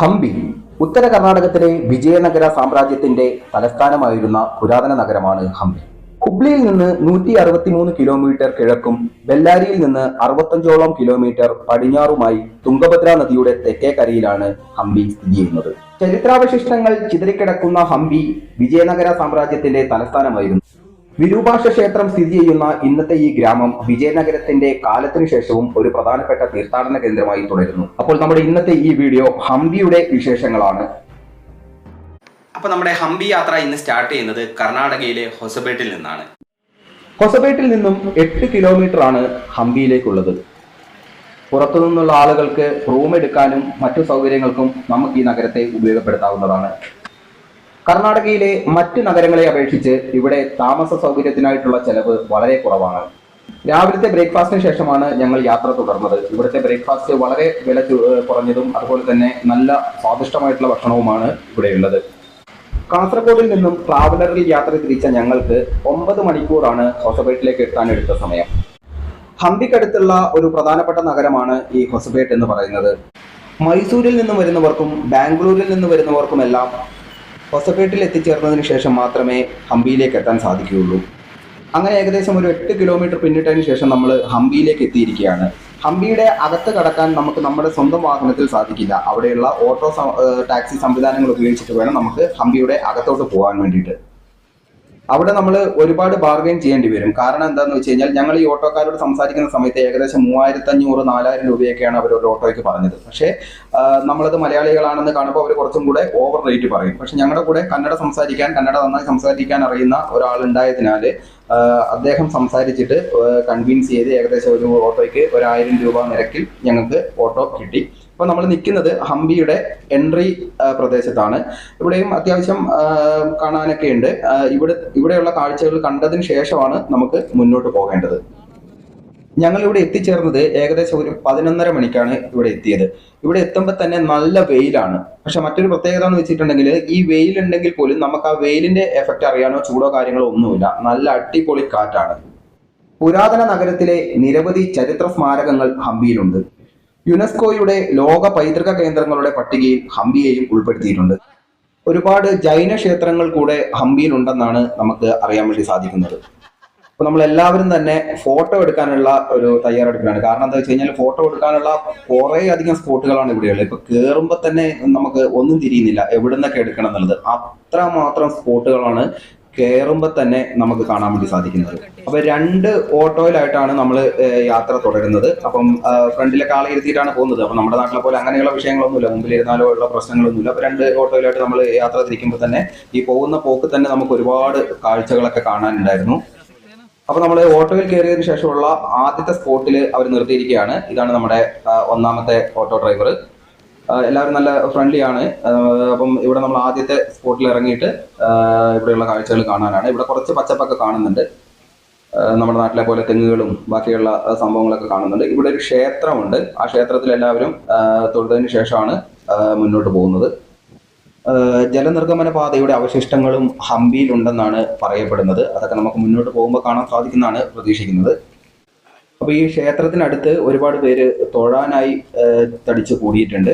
ഹംപി ഉത്തര കർണാടകത്തിലെ വിജയനഗര സാമ്രാജ്യത്തിന്റെ തലസ്ഥാനമായിരുന്ന പുരാതന നഗരമാണ് ഹംപി. ഹുബ്ലിയിൽ നിന്ന് നൂറ്റി അറുപത്തിമൂന്ന് കിലോമീറ്റർ കിഴക്കും ബെല്ലാരിയിൽ നിന്ന് അറുപത്തഞ്ചോളം കിലോമീറ്റർ പടിഞ്ഞാറുമായി തുംഗഭദ്ര നദിയുടെ തെക്കേ കരയിലാണ് ഹംപി സ്ഥിതി ചെയ്യുന്നത്. ചരിത്രാവശിഷ്ടങ്ങൾ ചിതറിക്കിടക്കുന്ന ഹംപി വിജയനഗര സാമ്രാജ്യത്തിന്റെ തലസ്ഥാനമായിരുന്നു. വിരൂപാക്ഷ ക്ഷേത്രം സ്ഥിതി ചെയ്യുന്ന ഇന്നത്തെ ഈ ഗ്രാമം വിജയനഗരത്തിന്റെ കാലത്തിനു ശേഷവും ഒരു പ്രധാനപ്പെട്ട തീർത്ഥാടന കേന്ദ്രമായി തുടരുന്നു. അപ്പോൾ നമ്മുടെ ഇന്നത്തെ ഈ വീഡിയോ ഹംപിയുടെ വിശേഷങ്ങളാണ്. അപ്പൊ നമ്മുടെ ഹംപി യാത്ര ഇന്ന് സ്റ്റാർട്ട് ചെയ്യുന്നത് കർണാടകയിലെ ഹൊസബേട്ടിൽ നിന്നാണ്. ഹൊസബേട്ടിൽ നിന്നും എട്ട് കിലോമീറ്റർ ആണ് ഹംപിയിലേക്കുള്ളത്. പുറത്തു നിന്നുള്ള ആളുകൾക്ക് റൂം എടുക്കാനും മറ്റു സൗകര്യങ്ങൾക്കും നമുക്ക് ഈ നഗരത്തെ ഉപയോഗപ്പെടുത്താവുന്നതാണ്. കർണാടകയിലെ മറ്റു നഗരങ്ങളെ അപേക്ഷിച്ച് ഇവിടെ താമസ സൗകര്യത്തിനായിട്ടുള്ള ചെലവ് വളരെ കുറവാണ്. രാവിലത്തെ ബ്രേക്ക്ഫാസ്റ്റിന് ശേഷമാണ് ഞങ്ങൾ യാത്ര തുടർന്നത്. ഇവിടുത്തെ ബ്രേക്ക്ഫാസ്റ്റ് വളരെ വില കുറഞ്ഞതും അതുപോലെ തന്നെ നല്ല സ്വാദിഷ്ടമായിട്ടുള്ള ഭക്ഷണവുമാണ് ഇവിടെയുള്ളത് കാസർഗോഡിൽ നിന്നും ട്രാവലറിൽ യാത്ര തിരിച്ച ഞങ്ങൾക്ക് ഒമ്പത് മണിക്കൂറാണ് ഹൊസബേട്ടിലേക്ക് എത്താൻ എടുത്ത സമയം. ഹംപിക്കടുത്തുള്ള ഒരു പ്രധാനപ്പെട്ട നഗരമാണ് ഈ ഹൊസബേട്ട് എന്ന് പറയുന്നത്. മൈസൂരിൽ നിന്നും വരുന്നവർക്കും ബാംഗ്ലൂരിൽ നിന്ന് വരുന്നവർക്കുമെല്ലാം ഹൊസബേട്ടിൽ എത്തിച്ചേർന്നതിന് ശേഷം മാത്രമേ ഹംപിയിലേക്ക് എത്താൻ സാധിക്കുകയുള്ളൂ. അങ്ങനെ ഏകദേശം ഒരു എട്ട് കിലോമീറ്റർ പിന്നിട്ടതിന് ശേഷം നമ്മൾ ഹംപിയിലേക്ക് എത്തിയിരിക്കുകയാണ് ഹംപിയുടെ അകത്ത് കടക്കാൻ നമുക്ക് നമ്മുടെ സ്വന്തം വാഹനത്തിൽ സാധിക്കില്ല. അവിടെയുള്ള ഓട്ടോ ടാക്സി സംവിധാനങ്ങൾ ഉപയോഗിച്ചിട്ട് വേണം നമുക്ക് ഹംപിയുടെ അകത്തോട്ട് പോകാൻ വേണ്ടിയിട്ട്. അവിടെ നമ്മൾ ഒരുപാട് ബാർഗൈൻ ചെയ്യേണ്ടി വരും. കാരണം എന്താണെന്ന് വെച്ച് കഴിഞ്ഞാൽ ഞങ്ങൾ ഈ ഓട്ടോക്കാരോട് സംസാരിക്കുന്ന സമയത്ത് ഏകദേശം മൂവായിരത്തി അഞ്ഞൂറ് നാലായിരം രൂപയൊക്കെയാണ് അവർ ഒരു ഓട്ടോയ്ക്ക് പറഞ്ഞത്. പക്ഷേ നമ്മളത് മലയാളികളാണെന്ന് കാണുമ്പോൾ അവർ കുറച്ചും കൂടെ ഓവർ റേറ്റ് പറയും. പക്ഷെ ഞങ്ങളുടെ കൂടെ കന്നഡ സംസാരിക്കാൻ കന്നഡ നന്നായി സംസാരിക്കാൻ അറിയുന്ന ഒരാളുണ്ടായതിനാൽ അദ്ദേഹം സംസാരിച്ചിട്ട് കൺവിൻസ് ചെയ്ത് ഏകദേശം ഒരു ഓട്ടോയ്ക്ക് ഒരായിരം രൂപ നിരക്കിൽ ഞങ്ങൾക്ക് ഓട്ടോ കിട്ടി. അപ്പോൾ നമ്മൾ നിൽക്കുന്നത് ഹംപിയുടെ എൻട്രി പ്രദേശത്താണ്. ഇവിടെയും അത്യാവശ്യം കാണാനൊക്കെ ഉണ്ട്. ഇവിടെ ഇവിടെയുള്ള കാഴ്ചകൾ കണ്ടതിന് ശേഷമാണ് നമുക്ക് മുന്നോട്ട് പോകേണ്ടത്. ഞങ്ങൾ ഇവിടെ എത്തിച്ചേർന്നത് ഏകദേശം ഒരു പതിനൊന്നര മണിക്കാണ് ഇവിടെ എത്തിയത്. ഇവിടെ എത്തുമ്പോൾ തന്നെ നല്ല വെയിലാണ്. പക്ഷെ മറ്റൊരു പ്രത്യേകത എന്ന് വെച്ചിട്ടുണ്ടെങ്കിൽ ഈ വെയിലുണ്ടെങ്കിൽ പോലും നമുക്ക് ആ വെയിലിന്റെ എഫക്റ്റ് അറിയാനോ ചൂടോ കാര്യങ്ങളോ ഒന്നുമില്ല. നല്ല അടിപൊളി കാറ്റാണ്. പുരാതന നഗരത്തിലെ നിരവധി ചരിത്ര സ്മാരകങ്ങൾ ഹംപിയിലുണ്ട്. യുനെസ്കോയുടെ ലോക പൈതൃക കേന്ദ്രങ്ങളുടെ പട്ടികയിൽ ഹംപിയെയും ഉൾപ്പെടുത്തിയിട്ടുണ്ട്. ഒരുപാട് ജൈന ക്ഷേത്രങ്ങൾ കൂടെ ഹംപിയിൽ ഉണ്ടെന്നാണ് നമുക്ക് അറിയാൻ വേണ്ടി സാധിക്കുന്നത്. അപ്പൊ നമ്മൾ എല്ലാവരും തന്നെ ഫോട്ടോ എടുക്കാനുള്ള ഒരു തയ്യാറെടുപ്പിലാണ്. കാരണം എന്താ വെച്ച് കഴിഞ്ഞാൽ ഫോട്ടോ എടുക്കാനുള്ള കുറെ അധികം സ്പോട്ടുകളാണ് ഇവിടെയുള്ളത്. ഇപ്പൊ കേറുമ്പോൾ തന്നെ നമുക്ക് ഒന്നും തിരിയുന്നില്ല. എവിടെ നിന്നൊക്കെ എടുക്കണം എന്നുള്ളത്. അത്രമാത്രം സ്പോട്ടുകളാണ് കയറുമ്പോൾ തന്നെ നമുക്ക് കാണാൻ വേണ്ടി സാധിക്കുന്നത്. അപ്പൊ രണ്ട് ഓട്ടോയിലായിട്ടാണ് നമ്മൾ യാത്ര തുടരുന്നത്. അപ്പം ഫ്രണ്ടിലെ ഫ്രണ്ടിലൊക്കെ ആളെ ഇരുത്തിയിട്ടാണ് പോകുന്നത്. അപ്പൊ നമ്മുടെ നാട്ടിലെ പോലെ അങ്ങനെയുള്ള വിഷയങ്ങളൊന്നുമില്ല. മുമ്പിൽ ഇരുന്നാലോ ഉള്ള പ്രശ്നങ്ങളൊന്നുമില്ല. അപ്പൊ രണ്ട് ഓട്ടോയിലായിട്ട് നമ്മൾ യാത്ര തിരിക്കുമ്പോൾ തന്നെ ഈ പോകുന്ന പോക്ക് തന്നെ നമുക്ക് ഒരുപാട് കാഴ്ചകളൊക്കെ കാണാനുണ്ടായിരുന്നു. അപ്പൊ നമ്മൾ ഓട്ടോയിൽ കയറിയതിനു ശേഷമുള്ള ആദ്യത്തെ സ്പോട്ടിൽ അവർ നിർത്തിയിരിക്കുകയാണ്. ഇതാണ് നമ്മുടെ ഒന്നാമത്തെ ഓട്ടോ ഡ്രൈവർ എല്ലാവരും നല്ല ഫ്രണ്ട്ലി ആണ്. അപ്പം ഇവിടെ നമ്മൾ ആദ്യത്തെ സ്പോട്ടിൽ ഇറങ്ങിയിട്ട് ഇവിടെയുള്ള കാഴ്ചകൾ കാണാനാണ്. ഇവിടെ കുറച്ച് പച്ചപ്പൊക്കെ കാണുന്നുണ്ട്. നമ്മുടെ നാട്ടിലെ പോലെ തെങ്ങുകളും ബാക്കിയുള്ള സംഭവങ്ങളൊക്കെ കാണുന്നുണ്ട്. ഇവിടെ ഒരു ക്ഷേത്രമുണ്ട്. ആ ക്ഷേത്രത്തിൽ എല്ലാവരും തൊഴുതതിന് ശേഷമാണ് മുന്നോട്ട് പോകുന്നത്. ജലനിർഗമന പാതയുടെ അവശിഷ്ടങ്ങളും ഹംപിയിലുണ്ടെന്നാണ് പറയപ്പെടുന്നത്. അതൊക്കെ നമുക്ക് മുന്നോട്ട് പോകുമ്പോൾ കാണാൻ സാധിക്കുന്നതാണ് പ്രതീക്ഷിക്കുന്നത്. അപ്പോൾ ഈ ക്ഷേത്രത്തിനടുത്ത് ഒരുപാട് പേര് തൊഴാനായി തടിച്ചു കൂടിയിട്ടുണ്ട്.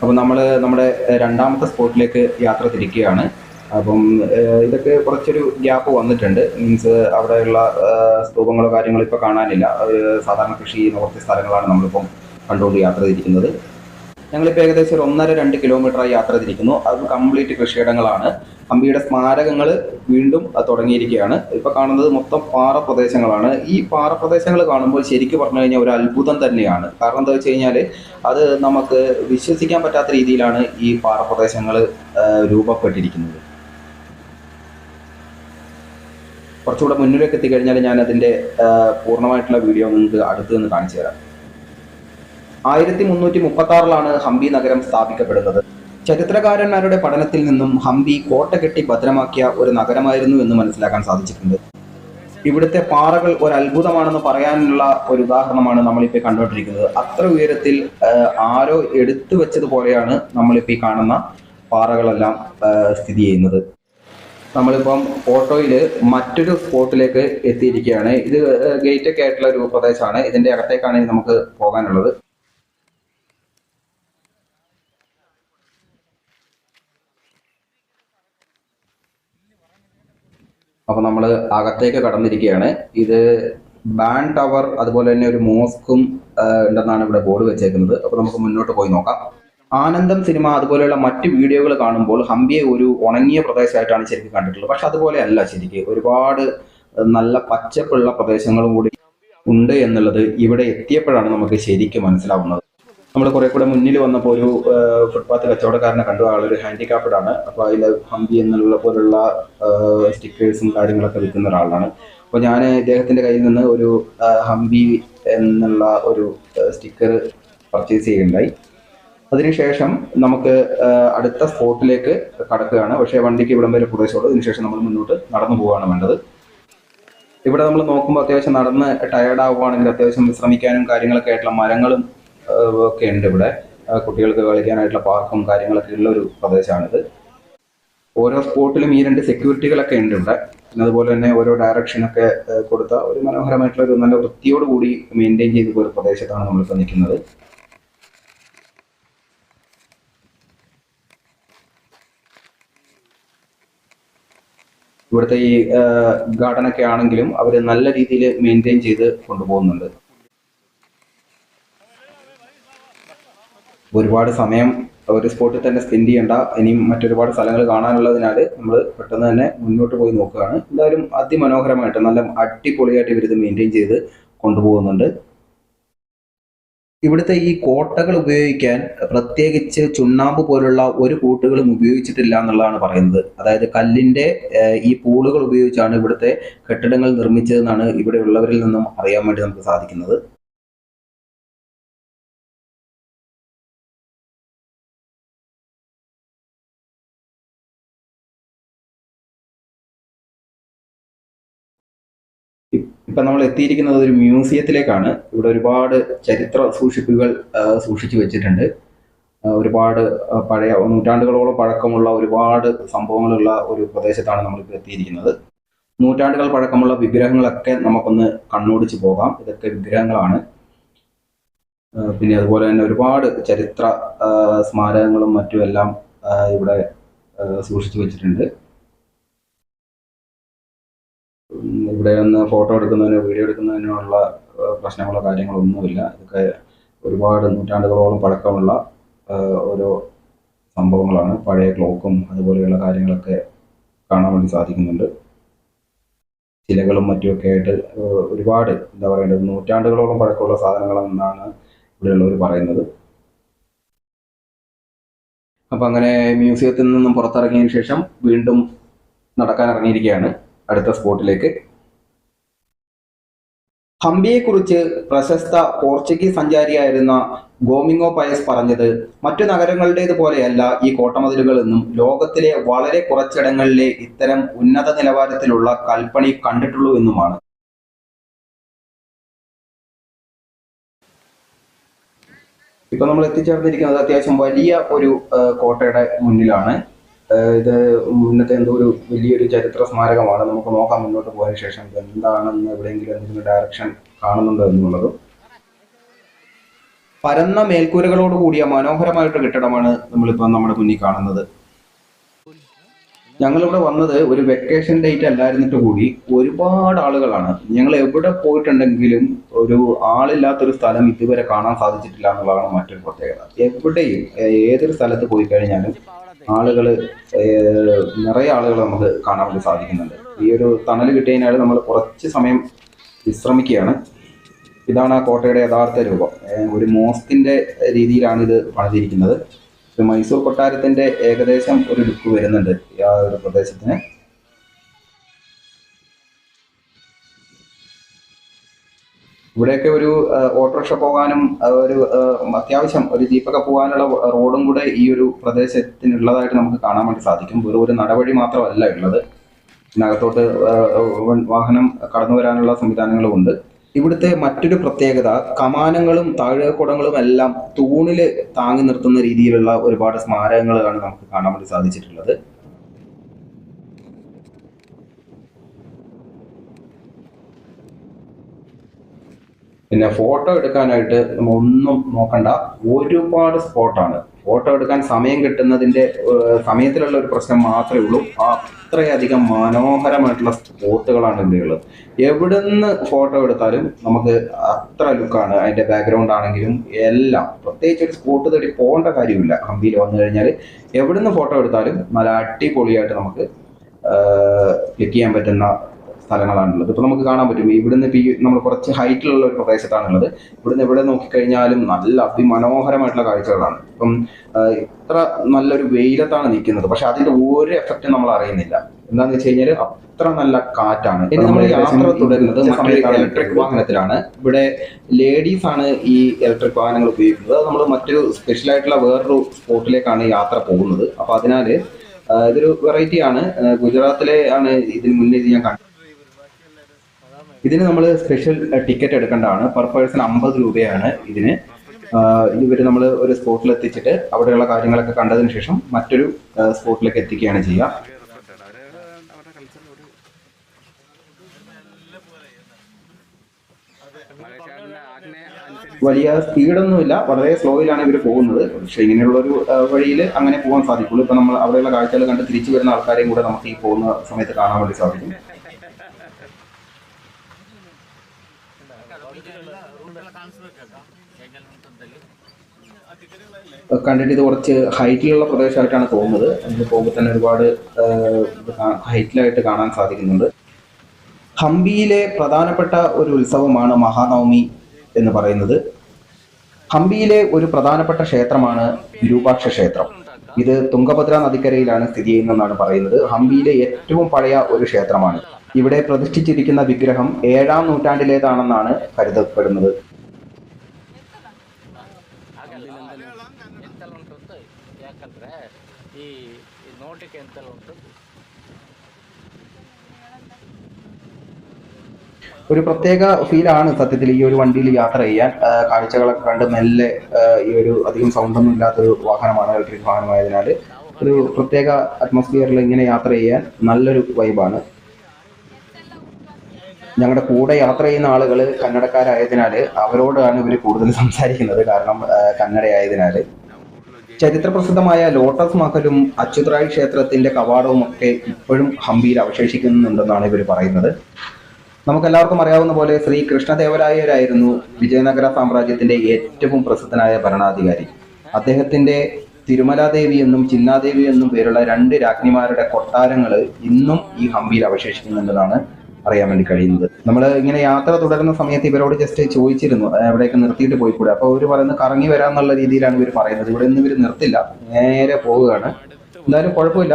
അപ്പോൾ നമ്മൾ നമ്മുടെ രണ്ടാമത്തെ സ്പോട്ടിലേക്ക് യാത്ര തിരിക്കുകയാണ്. അപ്പം ഇതൊക്കെ കുറച്ചൊരു ഗ്യാപ്പ് വന്നിട്ടുണ്ട്. മീൻസ് അവിടെയുള്ള സ്തൂപങ്ങളോ കാര്യങ്ങളോ ഇപ്പോൾ കാണാനില്ല. സാധാരണ കൃഷി ചെയ്യുന്ന കുറച്ച് സ്ഥലങ്ങളാണ് നമ്മളിപ്പം കണ്ടുകൊണ്ട് യാത്ര തിരിക്കുന്നത്. ഞങ്ങളിപ്പോൾ ഏകദേശം ഒരു ഒന്നര രണ്ട് കിലോമീറ്ററായി യാത്ര തിരിക്കുന്നു. അത് കംപ്ലീറ്റ് കൃഷിയിടങ്ങളാണ്. ഹംപിയുടെ സ്മാരകങ്ങൾ വീണ്ടും തുടങ്ങിയിരിക്കുകയാണ്. ഇപ്പോൾ കാണുന്നത് മൊത്തം പാറ പ്രദേശങ്ങളാണ് ഈ പാറ പ്രദേശങ്ങൾ കാണുമ്പോൾ ശരിക്കും പറഞ്ഞു കഴിഞ്ഞാൽ ഒരു അത്ഭുതം തന്നെയാണ്. കാരണം എന്താ വെച്ച് കഴിഞ്ഞാൽ അത് നമുക്ക് വിശ്വസിക്കാൻ പറ്റാത്ത രീതിയിലാണ് ഈ പാറ പ്രദേശങ്ങൾ രൂപപ്പെട്ടിരിക്കുന്നത്. കുറച്ചുകൂടെ മുന്നിലേക്ക് എത്തിക്കഴിഞ്ഞാൽ ഞാൻ അതിന്റെ പൂർണമായിട്ടുള്ള വീഡിയോ നിങ്ങൾക്ക് അടുത്ത് നിന്ന് കാണിച്ചു തരാം. ആയിരത്തി മുന്നൂറ്റി മുപ്പത്തി ആറിലാണ് ഹംപി നഗരം സ്ഥാപിക്കപ്പെടുന്നത്. ചരിത്രകാരന്മാരുടെ പഠനത്തിൽ നിന്നും ഹംപി കോട്ട കെട്ടി ഭദ്രമാക്കിയ ഒരു നഗരമായിരുന്നു എന്ന് മനസ്സിലാക്കാൻ സാധിച്ചിട്ടുണ്ട്. ഇവിടുത്തെ പാറകൾ ഒരു അത്ഭുതമാണെന്ന് പറയാനുള്ള ഒരു ഉദാഹരണമാണ് നമ്മളിപ്പോൾ കണ്ടുകൊണ്ടിരിക്കുന്നത്. അത്ര ഉയരത്തിൽ ആരോ എടുത്തു വെച്ചതുപോലെയാണ് നമ്മളിപ്പോൾ ഈ കാണുന്ന പാറകളെല്ലാം സ്ഥിതി ചെയ്യുന്നത്. നമ്മളിപ്പം ഓട്ടോയിൽ മറ്റൊരു സ്പോട്ടിലേക്ക് എത്തിയിരിക്കുകയാണ്. ഇത് ഗേറ്റ് ഒക്കെ ആയിട്ടുള്ള ഒരു പ്രദേശമാണ്. ഇതിന്റെ അകത്തേക്കാണ് നമുക്ക് പോകാനുള്ളത്. അപ്പോൾ നമ്മൾ അകത്തേക്ക് കടന്നിരിക്കുകയാണ്. ഇത് ബാൻ ടവർ അതുപോലെ തന്നെ ഒരു മോസ്കും ഉണ്ടെന്നാണ് ഇവിടെ ബോർഡ് വെച്ചേക്കുന്നത്. അപ്പോൾ നമുക്ക് മുന്നോട്ട് പോയി നോക്കാം. ആനന്ദം സിനിമ അതുപോലെയുള്ള മറ്റ് വീഡിയോകൾ കാണുമ്പോൾ ഹംപിയെ ഒരു ഉണങ്ങിയ പ്രദേശമായിട്ടാണ് ശരിക്കും കണ്ടിട്ടുള്ളത്. പക്ഷെ അതുപോലെ അല്ല ശരിക്കും. ഒരുപാട് നല്ല പച്ചപ്പുള്ള പ്രദേശങ്ങളും കൂടി ഉണ്ട് എന്നുള്ളത് ഇവിടെ എത്തിയപ്പോഴാണ് നമുക്ക് ശരിക്കും മനസ്സിലാവുന്നത്. നമ്മൾ കുറെ കൂടെ മുന്നിൽ വന്നപ്പോൾ ഒരു ഫുട്പാത്ത് കച്ചവടക്കാരനെ കണ്ടു. ആളൊരു ഹാൻഡിക്യാപ്ഡ് ആണ്. അപ്പോൾ അതിൽ ഹംപി എന്നുള്ള പോലുള്ള സ്റ്റിക്കേഴ്സും കാര്യങ്ങളൊക്കെ വിൽക്കുന്ന ഒരാളാണ്. അപ്പോൾ ഞാൻ ഇദ്ദേഹത്തിന്റെ കയ്യിൽ നിന്ന് ഒരു ഹംപി എന്നുള്ള ഒരു സ്റ്റിക്കർ പർച്ചേസ് ചെയ്യുകയുണ്ടായി. അതിനുശേഷം നമുക്ക് അടുത്ത സ്പോട്ടിലേക്ക് കടക്കുകയാണ്. പക്ഷേ വണ്ടിക്ക് ഇവിടം വരെ പ്രദേശമുള്ളൂ അതിനുശേഷം നമ്മൾ മുന്നോട്ട് നടന്നു പോവുകയാണ് വേണ്ടത്. ഇവിടെ നമ്മൾ നോക്കുമ്പോൾ അത്യാവശ്യം നടന്ന് ടയേർഡ് ആവുകയാണെങ്കിൽ അത്യാവശ്യം വിശ്രമിക്കാനും കാര്യങ്ങളൊക്കെ ആയിട്ടുള്ള മരങ്ങളും ഒക്കെ ഉണ്ട് ഇവിടെ. കുട്ടികൾക്ക് കളിക്കാനായിട്ടുള്ള പാർക്കും കാര്യങ്ങളൊക്കെ ഉള്ള ഒരു പ്രദേശമാണിത്. ഓരോ സ്പോട്ടിലും ഈ രണ്ട് സെക്യൂരിറ്റികളൊക്കെ ഉണ്ട് ഇവിടെ. പിന്നെ അതുപോലെ തന്നെ ഓരോ ഡയറക്ഷനൊക്കെ കൊടുത്ത ഒരു മനോഹരമായിട്ടുള്ള ഒരു നല്ല വൃത്തിയോട് കൂടി മെയിന്റെയിൻ ചെയ്ത ഒരു പ്രദേശത്താണ് നമ്മൾ നിൽക്കുന്നത്. ഇവിടുത്തെ ഈ ഗാർഡനൊക്കെ ആണെങ്കിലും അവർ നല്ല രീതിയിൽ മെയിന്റെയിൻ ചെയ്ത് കൊണ്ടുപോകുന്നുണ്ട്. ഒരുപാട് സമയം ഒരു സ്പോട്ടിൽ തന്നെ സ്പെൻഡ് ചെയ്യേണ്ട. ഇനിയും മറ്റൊരുപാട് സ്ഥലങ്ങൾ കാണാനുള്ളതിനാൽ നമ്മൾ പെട്ടെന്ന് തന്നെ മുന്നോട്ട് പോയി നോക്കുകയാണ്. എന്തായാലും അതിമനോഹരമായിട്ട് നല്ല അടിപൊളിയായിട്ട് ഇവരിത് മെയിന്റെയിൻ ചെയ്ത് കൊണ്ടുപോകുന്നുണ്ട്. ഇവിടുത്തെ ഈ കോട്ടകൾ ഉപയോഗിക്കാൻ പ്രത്യേകിച്ച് ചുണ്ണാമ്പ് പോലുള്ള ഒരു കൂട്ടുകളും ഉപയോഗിച്ചിട്ടില്ല എന്നുള്ളതാണ് പറയുന്നത്. അതായത് കല്ലിന്റെ ഈ പൂളുകൾ ഉപയോഗിച്ചാണ് ഇവിടുത്തെ കെട്ടിടങ്ങൾ നിർമ്മിച്ചതെന്നാണ് ഇവിടെയുള്ളവരിൽ നിന്നും അറിയാൻ വേണ്ടി നമുക്ക് സാധിക്കുന്നത്. ഇപ്പൊ നമ്മൾ എത്തിയിരിക്കുന്നത് ഒരു മ്യൂസിയത്തിലേക്കാണ്. ഇവിടെ ഒരുപാട് ചരിത്ര സൂക്ഷിപ്പുകൾ സൂക്ഷിച്ചു വെച്ചിട്ടുണ്ട്. ഒരുപാട് പഴയ നൂറ്റാണ്ടുകളോളം പഴക്കമുള്ള ഒരുപാട് സംഭവങ്ങളുള്ള ഒരു പ്രദേശത്താണ് നമ്മളിപ്പോൾ എത്തിയിരിക്കുന്നത്. നൂറ്റാണ്ടുകൾ പഴക്കമുള്ള വിഗ്രഹങ്ങളൊക്കെ നമുക്കൊന്ന് കണ്ണോടിച്ച് പോകാം. ഇതൊക്കെ വിഗ്രഹങ്ങളാണ്. പിന്നെ അതുപോലെ തന്നെ ഒരുപാട് ചരിത്ര സ്മാരകങ്ങളും മറ്റും എല്ലാം ഇവിടെ സൂക്ഷിച്ചു വെച്ചിട്ടുണ്ട്. ഇവിടെ ഒന്ന് ഫോട്ടോ എടുക്കുന്നതിനോ വീഡിയോ എടുക്കുന്നതിനോ ഉള്ള പ്രശ്നങ്ങളോ കാര്യങ്ങളോ ഒന്നുമില്ല. ഇതൊക്കെ ഒരുപാട് നൂറ്റാണ്ടുകളോളം പഴക്കമുള്ള ഓരോ സംഭവങ്ങളാണ്. പഴയ ക്ലോക്കും അതുപോലെയുള്ള കാര്യങ്ങളൊക്കെ കാണാൻ വേണ്ടി സാധിക്കുന്നുണ്ട്. ശിലകളും മറ്റുമൊക്കെ ആയിട്ട് ഒരുപാട് എന്താ പറയേണ്ടത് നൂറ്റാണ്ടുകളോളം പഴക്കമുള്ള സാധനങ്ങളെന്നാണ് ഇവിടെയുള്ളവർ പറയുന്നത്. അപ്പം അങ്ങനെ മ്യൂസിയത്തിൽ നിന്നും പുറത്തിറങ്ങിയതിന് ശേഷം വീണ്ടും നടക്കാൻ ഇറങ്ങിയിരിക്കുകയാണ് അടുത്ത സ്പോട്ടിലേക്ക് ഹംപിയെക്കുറിച്ച് പ്രശസ്ത പോർച്ചുഗീസ് സഞ്ചാരിയായിരുന്ന ഗോമിങ്ങോ പയസ് പറഞ്ഞത് മറ്റു നഗരങ്ങളുടേതുപോലെയല്ല ഈ കോട്ടമതിലുകൾ എന്നും ലോകത്തിലെ വളരെ കുറച്ചിടങ്ങളിലെ ഇത്തരം ഉന്നത നിലവാരത്തിലുള്ള കൽപ്പണി കണ്ടിട്ടുള്ളൂ എന്നുമാണ്. ഇപ്പൊ നമ്മൾ എത്തിച്ചേർന്നിരിക്കുന്നത് അത്യാവശ്യം വലിയ ഒരു കോട്ടയുടെ മുന്നിലാണ്. ഇത് മുന്നത്തെ എന്തോ ഒരു വലിയൊരു ചരിത്ര സ്മാരകമാണ്. നമുക്ക് നോക്കാം മുന്നോട്ട് പോയ ശേഷം എന്താണെന്ന് എവിടെയെങ്കിലും എന്തെങ്കിലും ഡയറക്ഷൻ കാണുന്നുണ്ടോ എന്നുള്ളത്. പരന്ന മേൽക്കൂരകളോട് കൂടിയ മനോഹരമായിട്ട് കെട്ടിടമാണ് നമ്മളിപ്പോൾ നമ്മുടെ മുന്നിൽ കാണുന്നത്. ഞങ്ങളിവിടെ വന്നത് ഒരു വെക്കേഷൻ ഡേറ്റ് അല്ലായിരുന്നിട്ട് കൂടി ഒരുപാട് ആളുകളാണ്. ഞങ്ങൾ എവിടെ പോയിട്ടുണ്ടെങ്കിലും ഒരു ആളില്ലാത്തൊരു സ്ഥലം ഇതുവരെ കാണാൻ സാധിച്ചിട്ടില്ല എന്നുള്ളതാണ് മറ്റൊരു പ്രത്യേകത. എവിടെയും ഏതൊരു സ്ഥലത്ത് പോയി കഴിഞ്ഞാലും ആളുകൾ നിറയെ ആളുകൾ നമുക്ക് കാണാൻ വേണ്ടി സാധിക്കുന്നുണ്ട്. ഈ ഒരു തണൽ കിട്ടിയതിനാൽ നമ്മൾ കുറച്ച് സമയം വിശ്രമിക്കുകയാണ്. ഇതാണ് ആ കോട്ടയുടെ യഥാർത്ഥ രൂപം. ഒരു മോസ്കിന്റെ രീതിയിലാണ് ഇത് പണിതിരിക്കുന്നത് മൈസൂർ കൊട്ടാരത്തിന്റെ ഏകദേശം ഒരു ലുക്ക് വരുന്നുണ്ട് ആ ഒരു പ്രദേശത്തിന്. ഇവിടെയൊക്കെ ഒരു ഓട്ടോറിക്ഷ പോകാനും ഒരു അത്യാവശ്യം ഒരു ജീപ്പൊക്കെ പോകാനുള്ള റോഡും കൂടെ ഈ ഒരു പ്രദേശത്തിനുള്ളതായിട്ട് നമുക്ക് കാണാൻ വേണ്ടി സാധിക്കും. വെറും ഒരു നടപടി മാത്രമല്ല ഉള്ളത്. ഇതിനകത്തോട്ട് വാഹനം കടന്നു വരാനുള്ള സംവിധാനങ്ങളും ഉണ്ട്. ഇവിടുത്തെ മറ്റൊരു പ്രത്യേകത കമാനങ്ങളും താഴെക്കുടങ്ങളും എല്ലാം തൂണിൽ താങ്ങി നിർത്തുന്ന രീതിയിലുള്ള ഒരുപാട് സ്മാരകങ്ങളാണ് നമുക്ക് കാണാൻ വേണ്ടി സാധിച്ചിട്ടുള്ളത്. പിന്നെ ഫോട്ടോ എടുക്കാനായിട്ട് നമ്മൾ ഒന്നും നോക്കണ്ട. ഒരുപാട് സ്പോട്ടാണ് ഫോട്ടോ എടുക്കാൻ സമയം കിട്ടുന്നതിന്റെ സമയത്തിലുള്ള ഒരു പ്രശ്നം മാത്രമേ ഉള്ളൂ. അത്രയധികം മനോഹരമായിട്ടുള്ള സ്പോട്ടുകളാണ് ഇവിടെയുള്ളത് എവിടുന്ന് ഫോട്ടോ എടുത്താലും നമുക്ക് അത്ര ലുക്കാണ് അതിന്റെ ബാക്ക്ഗ്രൗണ്ട് ആണെങ്കിലും എല്ലാം. പ്രത്യേകിച്ച് ഒരു സ്പോട്ട് തേടി പോകേണ്ട കാര്യമില്ല. ഹംപിയിൽ വന്നു കഴിഞ്ഞാൽ എവിടുന്ന് ഫോട്ടോ എടുത്താലും നല്ല അടിപൊളിയായിട്ട് നമുക്ക് ക്ലിക്ക് ചെയ്യാൻ പറ്റുന്ന സ്ഥലങ്ങളാണുള്ളത്. ഇപ്പൊ നമുക്ക് കാണാൻ പറ്റും ഇവിടുന്ന് ഇപ്പൊ ഈ നമ്മൾ കുറച്ച് ഹൈറ്റിലുള്ള ഒരു പ്രദേശത്താണുള്ളത്. ഇവിടുന്ന് എവിടെ നോക്കിക്കഴിഞ്ഞാലും നല്ല അതിമനോഹരമായിട്ടുള്ള കാഴ്ചകളാണ്. ഇപ്പം ഇത്ര നല്ലൊരു വെയിലത്താണ് നിൽക്കുന്നത്. പക്ഷെ അതിന്റെ ഒരു എഫക്റ്റും നമ്മൾ അറിയുന്നില്ല. എന്താന്ന് വെച്ച് കഴിഞ്ഞാൽ അത്ര നല്ല കാറ്റാണ്. ഇനി നമ്മൾ യാത്ര തുടരുന്നത് മറ്റൊരു ഇലക്ട്രിക് വാഹനത്തിലാണ്. ഇവിടെ ലേഡീസ് ആണ് ഈ ഇലക്ട്രിക് വാഹനങ്ങൾ ഉപയോഗിക്കുന്നത്. അത് നമ്മൾ മറ്റൊരു സ്പെഷ്യൽ ആയിട്ടുള്ള വേറൊരു സ്പോട്ടിലേക്കാണ് യാത്ര പോകുന്നത്. അപ്പൊ അതിനാല് ഇതൊരു വെറൈറ്റി ആണ് ഗുജറാത്തിലെ ആണ് ഇതിന് മുന്നേ ഇത് ഞാൻ കണ്ടത് ഇതിന് നമ്മൾ സ്പെഷ്യൽ ടിക്കറ്റ് എടുക്കേണ്ടതാണ്. പെർ പേഴ്സൺ അമ്പത് രൂപയാണ് ഇതിന്. ഇവർ നമ്മൾ ഒരു സ്പോട്ടിൽ എത്തിച്ചിട്ട് അവിടെയുള്ള കാര്യങ്ങളൊക്കെ കണ്ടതിന് ശേഷം മറ്റൊരു സ്പോട്ടിലേക്ക് എത്തിക്കുകയാണ് ചെയ്യുക. വലിയ സ്പീഡൊന്നുമില്ല. വളരെ സ്ലോയിലാണ് ഇവർ പോകുന്നത്. പക്ഷേ ഇങ്ങനെയുള്ള ഒരു വഴിയിൽ അങ്ങനെ പോകാൻ സാധിക്കുള്ളൂ. ഇപ്പൊ നമ്മൾ അവിടെയുള്ള കാഴ്ചകൾ കണ്ട് തിരിച്ചു വരുന്ന ആൾക്കാരെയും കൂടെ നമുക്ക് ഈ പോകുന്ന സമയത്ത് കാണാൻ വേണ്ടി സാധിക്കും. കണ്ടിട്ട് ഇത് കുറച്ച് ഹൈറ്റിലുള്ള പ്രദേശമായിട്ടാണ് തോന്നുന്നത്. അതിന് പോകുമ്പോൾ തന്നെ ഒരുപാട് ഹൈറ്റിലായിട്ട് കാണാൻ സാധിക്കുന്നുണ്ട്. ഹംപിയിലെ പ്രധാനപ്പെട്ട ഒരു ഉത്സവമാണ് മഹാനവമി എന്ന് പറയുന്നത്. ഹംപിയിലെ ഒരു പ്രധാനപ്പെട്ട ക്ഷേത്രമാണ് വിരൂപാക്ഷ ക്ഷേത്രം. ഇത് തുങ്കഭദ്ര നദിക്കരയിലാണ് സ്ഥിതി ചെയ്യുന്നതെന്നാണ് പറയുന്നത്. ഹംപിയിലെ ഏറ്റവും പഴയ ഒരു ക്ഷേത്രമാണ്. ഇവിടെ പ്രതിഷ്ഠിച്ചിരിക്കുന്ന വിഗ്രഹം ഏഴാം നൂറ്റാണ്ടിലേതാണെന്നാണ് കരുതപ്പെടുന്നത്. ಈ ಈ ನೋಟಕ್ಕೆ ಎಂತೆಲ್ಲ ಉಂಟು ഒരു പ്രത്യേക ഫീലാണ് സത്യത്തിൽ ഈ ഒരു വണ്ടിയിൽ യാത്ര ചെയ്യാൻ ആ, കാഴ്ചകളൊക്കെ കണ്ട് മെല്ലെ ആ, ഈ ഒരു അധികം സൗണ്ടൊന്നും ഇല്ലാത്തൊരു വാഹനമാണ് ഇലക്ട്രിക് വാഹനമായതിനാൽ ഒരു പ്രത്യേക അറ്റ്മോസ്ഫിയറിൽ ഇങ്ങനെ യാത്ര ചെയ്യാൻ നല്ലൊരു വൈബാണ് ഞങ്ങളുടെ കൂടെ യാത്ര ചെയ്യുന്ന ആളുകൾ കന്നഡക്കാരായതിനാൽ അവരോടാണ് ഇവർ കൂടുതൽ സംസാരിക്കുന്നത് കാരണം ആ, കന്നഡയായതിനാൽ ചരിത്ര പ്രസിദ്ധമായ ലോട്ടസ് മഹലും അച്യുതറായി ക്ഷേത്രത്തിന്റെ കവാടവും ഒക്കെ ഇപ്പോഴും ഹംപിയിൽ അവശേഷിക്കുന്നുണ്ടെന്നാണ് ഇവർ പറയുന്നത്. നമുക്കെല്ലാവർക്കും അറിയാവുന്ന പോലെ ശ്രീ കൃഷ്ണദേവരായരായിരുന്നു വിജയനഗര സാമ്രാജ്യത്തിന്റെ ഏറ്റവും പ്രസിദ്ധനായ ഭരണാധികാരി. അദ്ദേഹത്തിന്റെ തിരുമലാദേവി എന്നും ചിന്നാദേവി എന്നും പേരുള്ള രണ്ട് രാജ്ഞിമാരുടെ കൊട്ടാരങ്ങൾ ഇന്നും ഈ ഹംപിയിൽ അവശേഷിക്കുന്നുണ്ടെന്നാണ് അറിയാൻ വേണ്ടി കഴിയുന്നത്. നമ്മൾ ഇങ്ങനെ യാത്ര തുടരുന്ന സമയത്ത് ഇവരോട് ജസ്റ്റ് ചോദിച്ചിരുന്നു "ആ, എവിടെയൊക്കെ നിർത്തിയിട്ട് പോയിക്കൂടെ? അപ്പോൾ അവർ പറയുന്നത് കറങ്ങി വരാന്നുള്ള രീതിയിലാണ് ഇവർ പറയുന്നത്. ഇവിടെ ഇവർ നിർത്തില്ല. നേരെ പോവുകയാണ്. എന്തായാലും കുഴപ്പമില്ല.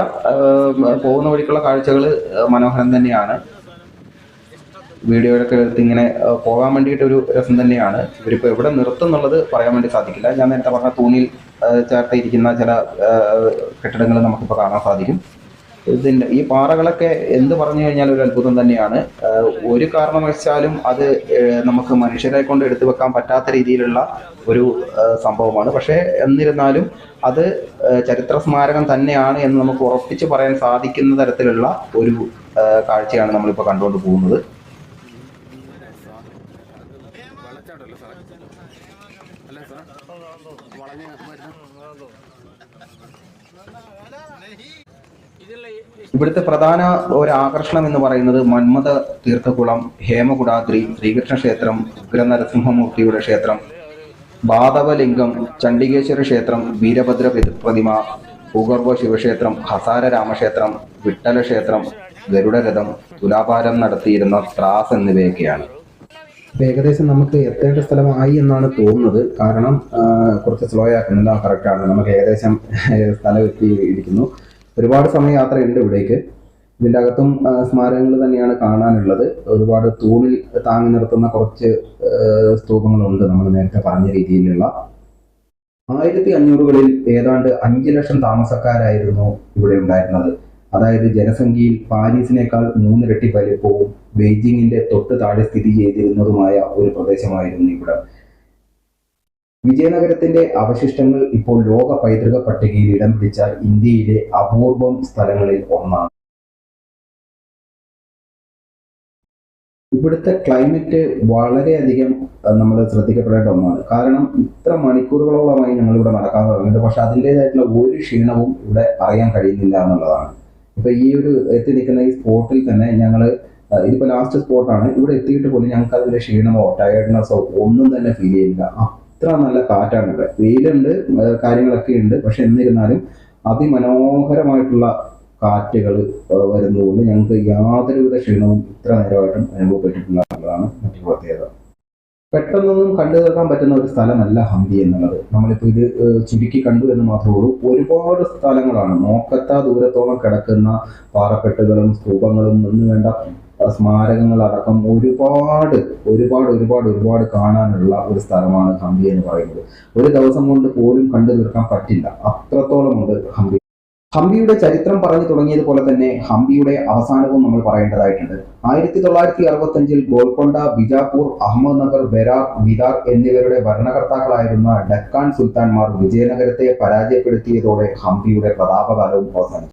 പോകുന്ന വഴിക്കുള്ള കാഴ്ചകൾ മനോഹരം തന്നെയാണ്. വീഡിയോയിലൊക്കെ എടുത്ത് ഇങ്ങനെ പോകാൻ വേണ്ടിയിട്ട് ഒരു രസം തന്നെയാണ്. ഇവരിപ്പോൾ എവിടെ നിർത്തും എന്നുള്ളത് പറയാൻ വേണ്ടി സാധിക്കില്ല. ഞാൻ നേരത്തെ പറഞ്ഞ തൂണിൽ ചേർത്തിരിക്കുന്ന ചില കെട്ടിടങ്ങൾ നമുക്കിപ്പോൾ കാണാൻ സാധിക്കും. ഇതിന്റെ ഈ പാറകളൊക്കെ എന്ത് പറഞ്ഞു കഴിഞ്ഞാൽ ഒരു അത്ഭുതം തന്നെയാണ്. ഒരു കാരണവശാലും അത് നമുക്ക് മനുഷ്യരെ കൊണ്ട് എടുത്തു വെക്കാൻ പറ്റാത്ത രീതിയിലുള്ള ഒരു സംഭവമാണ്. പക്ഷേ എന്നിരുന്നാലും അത് ചരിത്ര സ്മാരകം തന്നെയാണ് എന്ന് നമുക്ക് ഉറപ്പിച്ച് പറയാൻ സാധിക്കുന്ന തരത്തിലുള്ള ഒരു കാഴ്ചയാണ് നമ്മളിപ്പോൾ കണ്ടുകൊണ്ട് പോകുന്നത്. ഇവിടുത്തെ പ്രധാന ഒരു ആകർഷണം എന്ന് പറയുന്നത് മന്മത തീർത്ഥകുളം ഹേമകുടാദ്രി ശ്രീകൃഷ്ണ ക്ഷേത്രം ഉഗ്രനരസിംഹമൂർത്തിയുടെ ക്ഷേത്രം ബാധവലിംഗം ചണ്ഡികേശ്വര ക്ഷേത്രം വീരഭദ്ര പ്രതി- പ്രതിമ ഭൂഗർഭ ശിവക്ഷേത്രം ഹസാര രാമക്ഷേത്രം വിട്ടല ക്ഷേത്രം ഗരുഡരഥം തുലാഭാരം നടത്തിയിരുന്ന ത്രാസ് എന്നിവയൊക്കെയാണ്. ഏകദേശം നമുക്ക് എത്തേണ്ട സ്ഥലമായി എന്നാണ് തോന്നുന്നത്. കാരണം കുറച്ച് സ്ലോ ആക്കുന്നില്ല. കറക്റ്റ് ആണ്. നമുക്ക് ഏകദേശം സ്ഥലം എത്തിയിരിക്കുന്നു. ഒരുപാട് സമയം യാത്രയുണ്ട് ഇവിടേക്ക്. ഇതിന്റെ അകത്തും സ്മാരകങ്ങൾ തന്നെയാണ് കാണാനുള്ളത്. ഒരുപാട് തൂണിൽ താങ്ങി നിർത്തുന്ന കുറച്ച് സ്തൂപങ്ങളുണ്ട് നമ്മൾ നേരത്തെ പറഞ്ഞ രീതിയിലുള്ള. ആയിരത്തി അഞ്ഞൂറുകളിൽ ഏതാണ്ട് അഞ്ച് ലക്ഷം താമസക്കാരായിരുന്നു ഇവിടെ ഉണ്ടായിരുന്നത്. അതായത് ജനസംഖ്യയിൽ പാരീസിനേക്കാൾ മൂന്നിരട്ടി വലിപ്പവും ബെയ്ജിങ്ങിന്റെ തൊട്ട് താഴെ സ്ഥിതി ചെയ്തിരുന്നതുമായ ഒരു പ്രദേശമായിരുന്നു ഇവിടെ. വിജയനഗരത്തിന്റെ അവശിഷ്ടങ്ങൾ ഇപ്പോൾ ലോക പൈതൃക പട്ടികയിൽ ഇടം പിടിച്ച ഇന്ത്യയിലെ അപൂർവം സ്ഥലങ്ങളിൽ ഒന്നാണ്. ഇവിടുത്തെ ക്ലൈമറ്റ് വളരെയധികം നമ്മൾ ശ്രദ്ധിക്കപ്പെടേണ്ട ഒന്നാണ്. കാരണം ഇത്ര മണിക്കൂറുകളോളമായി ഞങ്ങൾ ഇവിടെ നടക്കാൻ തുടങ്ങിയിട്ട് പക്ഷെ അതിന്റെതായിട്ടുള്ള ഒരു ക്ഷീണവും ഇവിടെ അറിയാൻ കഴിയുന്നില്ല എന്നുള്ളതാണ്. ഇപ്പൊ ഈ ഒരു എത്തി നിൽക്കുന്ന ഈ സ്പോട്ടിൽ തന്നെ ഞങ്ങൾ ഇതിപ്പോ ലാസ്റ്റ് സ്പോട്ടാണ് ഇവിടെ എത്തിയിട്ട് പോലും ഞങ്ങൾക്ക് അതിന്റെ ക്ഷീണമോ ടയർഡ്നെസ്സോ ഒന്നും തന്നെ ഫീൽ ചെയ്യില്ല അത്ര നല്ല കാറ്റാണ് ഇവിടെ. വെയിലുണ്ട് കാര്യങ്ങളൊക്കെ ഉണ്ട്. പക്ഷെ എന്നിരുന്നാലും അതിമനോഹരമായിട്ടുള്ള കാറ്റുകൾ വരുന്നതുകൊണ്ട് ഞങ്ങൾക്ക് യാതൊരുവിധ ക്ഷീണവും ഇത്ര നേരമായിട്ടും അനുഭവപ്പെട്ടിട്ടില്ല എന്നുള്ളതാണ് മറ്റൊരു പ്രത്യേകത. പെട്ടെന്നൊന്നും കണ്ടു തീർക്കാൻ പറ്റുന്ന ഒരു സ്ഥലമല്ല ഹംപി എന്നുള്ളത്. നമ്മളിപ്പോൾ ഇത് ചുരുക്കി കണ്ടു എന്ന് മാത്രമേ ഉള്ളൂ. ഒരുപാട് സ്ഥലങ്ങളാണ്. നോക്കത്താ ദൂരത്തോളം കിടക്കുന്ന പാറക്കെട്ടുകളും സ്തൂപങ്ങളും എന്ന് വേണ്ട ആ, സ്മാരകങ്ങളടക്കം ഒരുപാട് ഒരുപാട് ഒരുപാട് ഒരുപാട് കാണാനുള്ള ഒരു സ്ഥലമാണ് ഹംപി എന്ന് പറയുന്നത്. ഒരു ദിവസം കൊണ്ട് പോലും കണ്ടു തീർക്കാൻ പറ്റില്ല. അത്രത്തോളം ഉണ്ട് ഹംപി. ഹംപിയുടെ ചരിത്രം പറഞ്ഞു തുടങ്ങിയതുപോലെ തന്നെ ഹംപിയുടെ അവസാനവും നമ്മൾ പറയേണ്ടതായിട്ടുണ്ട്. ആയിരത്തി തൊള്ളായിരത്തി അറുപത്തി അഞ്ചിൽ ഗോൽക്കൊണ്ട ബിജാപൂർ അഹമ്മദ്നഗർ ബെരാർ വിദാർ എന്നിവരുടെ ഭരണകർത്താക്കളായിരുന്ന ഡക്കാൻ സുൽത്താൻമാർ വിജയനഗരത്തെ പരാജയപ്പെടുത്തിയതോടെ ഹംപിയുടെ പ്രതാപകാലവും അവസാനിച്ചു.